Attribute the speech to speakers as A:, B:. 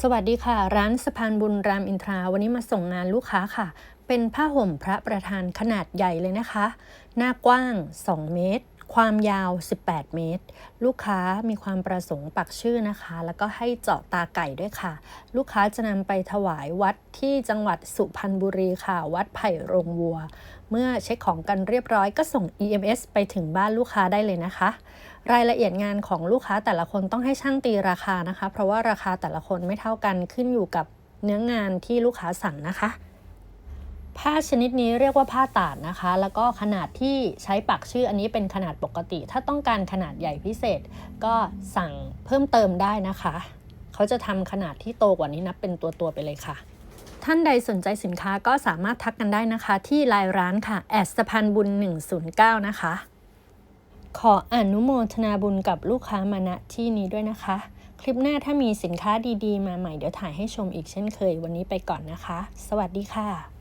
A: สวัสดีค่ะ ร้านสะพานบุญรามอินทราวันนี้มาส่งงานลูกค้าค่ะ เป็นผ้าห่มพระประธานขนาดใหญ่เลยนะคะ หน้ากว้าง 2 เมตร ความยาว 18 เมตร ลูกค้ามีความประสงค์ปักชื่อนะคะ แล้วก็ให้เจาะตาไก่ด้วยค่ะ ลูกค้าจะนำไปถวายวัดที่จังหวัดสุพรรณบุรีค่ะ วัดไผ่โรงวัว เมื่อเช็คของกันเรียบร้อยก็ส่ง EMS ไปถึงบ้านลูกค้าได้เลยนะคะ รายละเอียดงานของลูกค้าแต่ละคนต้องให้ช่างตีราคานะคะ เพราะว่าราคาแต่ละคนไม่เท่ากันขึ้นอยู่กับเนื้องานที่ลูกค้าสั่งนะคะ ผ้าชนิดนี้เรียกว่าผ้าตาดนะคะ แล้วก็ขนาดที่ใช้ปักชื่ออันนี้เป็นขนาดปกติ ถ้าต้องการขนาดใหญ่พิเศษ ก็สั่งเพิ่มเติมได้นะคะ เขาจะทำขนาดที่โตกว่านี้นับเป็นตัวตัวไปเลยค่ะ ท่านใดสนใจสินค้าก็สามารถทักกันได้นะคะ ที่ไลน์ร้านค่ะแอดสะพานบุญ 109 นะคะ ขออนุโมทนาบุญกับลูกค้ามาณที่นี้ด้วยนะคะ คลิปหน้าถ้ามีสินค้าดีๆ มาใหม่เดี๋ยวถ่ายให้ชมอีกเช่นเคย วันนี้ไปก่อนนะคะ สวัสดีค่ะ